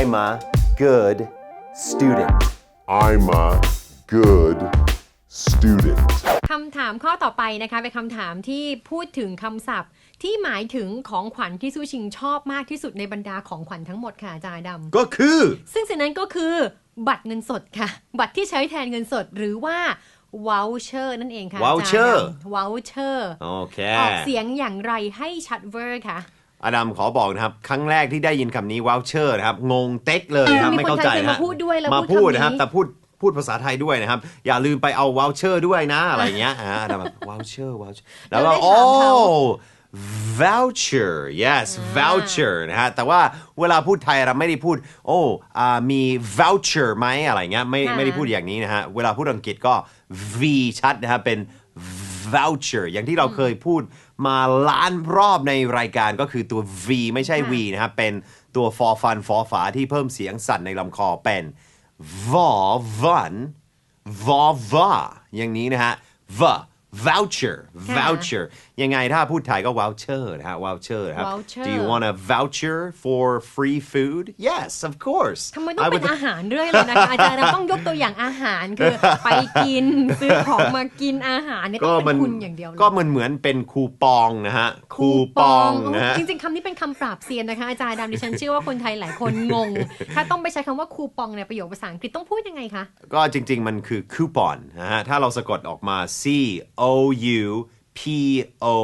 I'm a good student I'm a good student. คำถามข้อต่อไปนะคะเป็นคำถามที่พูดถึงคำศัพท์ ที่หมายถึงของขวัญที่ซูชิงชอบมากที่สุดในบรรดาของขวัญทั้งหมดค่ะอาจารย์ดำก็คือ ซึ่งสิ่งนั้นก็คือบัตรเงินสดค่ะ บัตรที่ใช้แทนเงินสดหรือว่า voucher นั่นเองค่ะ voucher voucher โอเคออกเสียงอย่างไรให้ชัดเวอร์ค่ะ อดัมขอบอกนะครับ ครั้งแรกที่ได้ยินคำนี้ voucher นะครับ งงเต็กเลยนะครับมีไม่เข้าใจคนไทยเคยนะมาพูดด้วยแล้วมาพูพูดดคำนี้นะครับ แต่พูดพูดภาษาไทยด้วยนะครับ อย่าลืมไปเอา voucher ด้วยนะ อะไรเงี้ยอ่าอดัมแบบ voucher voucher แล้วก็เราได้โอ้ถามเขา voucher yes voucher นะฮะ แต่ว่าเวลาพูดไทยเราไม่ได้พูด โอ้อ่ามี voucher ไหมอะไรเงี้ย ไม่ค่ะไม่ได้พูดอย่างนี้นะฮะ เวลาพูดอังกฤษก็ v ชัดนะฮะ เป็น voucher อย่างที่เราเคยพูด มาล้านรอบในรายการก็คือตัว v ไม่ใช่ v นะครับ เป็นตัว for fun for ฝาที่เพิ่มเสียงสั่นในลำคอเป็น v van v va อย่างนี้นะฮะ v voucher ค่ะ voucher ยังไงถ้าพูดไทยก็ voucher นะฮะ voucher นะครับ voucher Do you want a voucher for free food Yes of course ทำไมต้อง I เป็น would- อาหารเรื่อยเลยนะคะอาจารย์เราต้องยกตัวอย่างอาหารคือไปกินซื้อของมากินอาหารเนี่ยต้ก็องเป็มันนคุณอย่างเดียวเลยก็มันเหมือนเป็นคูปองนะฮะคูปองนะฮะจริงๆคำนี้เป็นคำปราบเซียนนะคะอาจารย์ดำดิฉันเชื่อว่าคนไทยหลายคนงง ถ้าต้องไปใช้คำว่าคูปองในประโยคภาษาอังกฤษต้องพูดยังไงคะก็จริง ๆ มันคือคูปองนะฮะถ้าเราสะกดออกมา C O U P O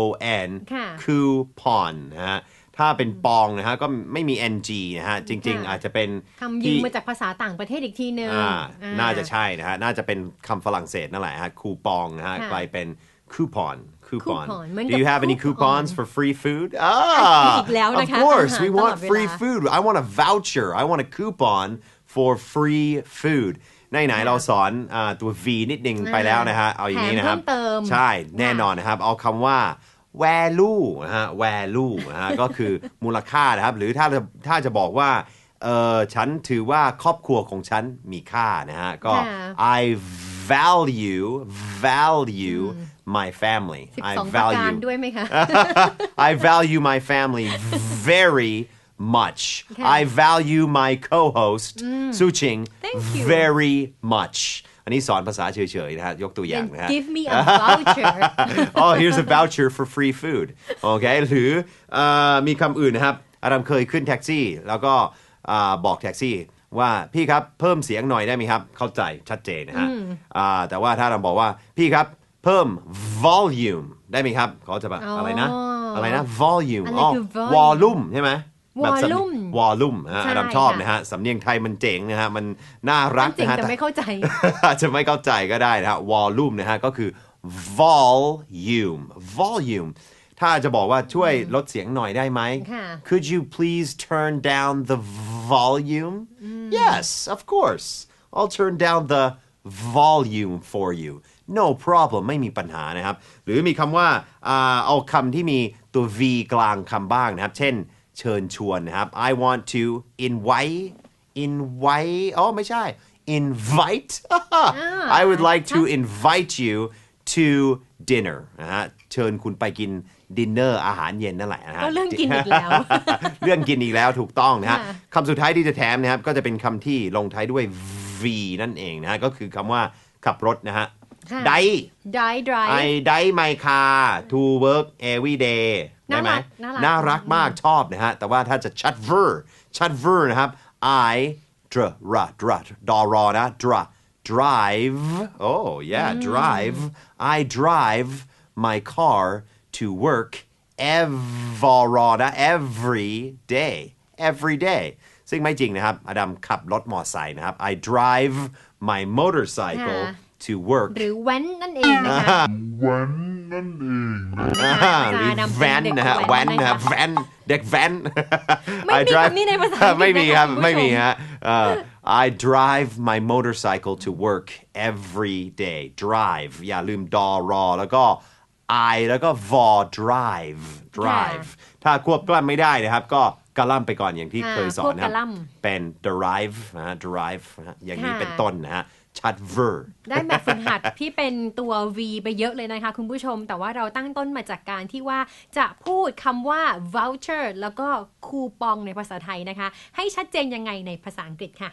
N ค่ะคูปองนะฮะถ้าเป็นปองนะฮะก็ไม่มี NG นะฮะจริงๆค่ะอาจจะเป็นคำยืที่มมาจากภาษาต่างประเทศอีกทีนึงอ่าอ่น่าจะใช่นะฮะน่าจะเป็นคำฝรั่งเศสนั่นแหละฮะคูปองนะฮะค่ะกลายเป็นคูปองคูปอง coupon เหมือน Do กับ you have any coupon coupons for free food อ่าอีกแล้ว Of นะคะ course อาหาร we ตลอ want ดเวลา free food I want a voucher I want a coupon for free food ไหนๆเราสอนอาตัว V นิดนึงไปแล้วนะฮะ เอาอย่างนี้นะครับแถมเพิ่มเติมใช่ แน่นอนนะครับ เอาคำว่า value นะฮะ value นะฮะ ก็คือมูลค่านะครับ หรือถ้าจะถ้าจะบอกว่าเออฉันถือว่าครอบครัวของฉันมีค่านะฮะ ก็ค่ะ I value value my family 12 I ประการ value ด้วยไหมคะ I value my family very much. Okay. I value my co-host Su Ching Thank you. very much. อันนี้สอนภาษาเฉยๆนะฮะยกตัวอย่างนะฮะ give me a voucher oh here's a voucher for free food โอเคหรือเออมีคำอื่นนะครับอาดัมเคยขึ้นแท็กซี่ แล้วก็อ่าบอกแท็กซี่ว่าพี่ครับเพิ่มเสียงหน่อยได้ไหมครับ เข้าใจชัดเจนนะฮะอ่าแต่ว่าถ้าเราบอกว่าพี่ครับเพิ่ม volume ได้ไหมครับเขาจะแบบอ๋อออะไรนะ อะไรนะ volume อะไรคือ volume volume ใช่ไหม แบบสำ volume volume นะฮะใช่อาดัมชอบค่ะนะฮะสำเนียงไทยมันเจ๋งนะฮะมันน่ารักจริงนะฮะแต่ไม่เข้าใจอาจจะไม่เข้าใจก็ได้นะฮะ volume นะฮะก็คือ volume volume ถ้าจะบอกว่าช่วยลดเสียงหน่อยได้ไหมค่ะ Could you please turn down the volume Yes of course I'll turn down the volume for you no problem ไม่มีปัญหานะครับ หรือมีคำว่าอ่าเอาคำที่มีตัว v กลางคำบ้างนะครับ เช่น เชิญชวนนะครับ I want to invite invite อ๋อไม่ใช่ invite I would like to invite you to dinner นะฮะเชิญคุณไปกินดินเนอร์อาหารเย็นนั่นแหละนะฮะก็เรื่องกินอีกแล้ว เรื่องกินอีกแล้วถูกต้องนะฮะค่ะคำสุดท้ายที่จะแถมนะครับ ก็จะเป็นคำที่ลงท้ายด้วย v นั่นเองนะฮะก็คือคำว่าขับรถนะฮะ ค่ะได้ dry dry I ได้ my car to work every day ได้ไหมน่ารักน่ารักมากชอบนะฮะ แต่ว่าถ้าจะชัด ver ชัด ver นะครับ I dra ra dra ดอรอนะ dra drive oh yeah drive I drive my car to work every นะ every day every day ซึ่งไม่จริงนะครับอดัมขับรถมอเตอร์ไซค์นะครับ I drive my motorcycle ค่ะ to work หรือแว้นนั่นเองนะคะ วันนั่นเองนะ อ่าหรืออาจารย์นำเป็นแวนนะฮะเด็กแวแว้นนนะนะฮะคะแวนเด็กแวนไม่มี I drive- คำนี้ในภาษาอังกฤษไม่มีครับ นะคะคุณผู้ชม ไม่มีฮะเอ่อ I drive my motorcycle to work every day drive อย่าลืมดอรอ แล้วก็ I แล้วก็ v o drive drive ถ้าควบกล้ำไม่ได้นะครับ ก็กระล่ำไปก่อนอย่างที่อ่าเคยสอนนะคควบกรับระล่ำเป็น drive นะฮะ drive นะฮะอย่างนี้ค่ะ เป็นต้นนะฮะ ชัด ver ได้แบบฝึกหัดที่เป็นตัว V ไปเยอะเลยนะคะคุณผู้ชม แต่ว่าเราตั้งต้นมาจากการที่ว่าจะพูดคำว่า voucher แล้วก็คูปองในภาษาไทยนะคะ ให้ชัดเจนยังไงในภาษาอังกฤษค่ะ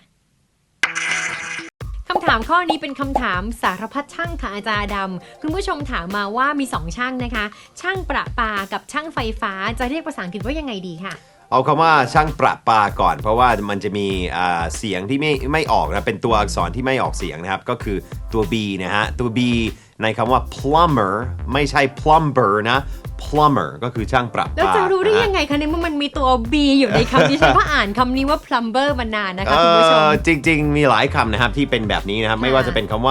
คำถามข้อนี้เป็นคำถามสารพัดช่างค่ะอาจารย์ดำคุณผู้ชมถามมาว่ามีสองช่างนะคะ ช่างประปากับช่างไฟฟ้าจะเรียกภาษาอังกฤษว่ายังไงดีค่ะ เอาคำว่าช่างประปาก่อน เพราะว่ามันจะมีอ่าเสียงที่ไม่ไม่ออกนะเป็นตัวอักษรที่ไม่ออกเสียงนะครับ ก็คือตัว B นะฮะตัว B ในคำว่า plumber ไม่ใช่ plumber นะ plumber ก็คือช่างประปา แล้วจะรู้ได้นฮยังไงคะในเมื่อมันมีตัว B อยู่ในคำที่ฉันก็อ่านคำนี้ว่า plumber มานานนะคะคุณผู้ชมเอ่อจริง ๆ มีหลายคำนะครับที่เป็นแบบนี้นะครับ ไม่ว่าจะเป็นคำว่า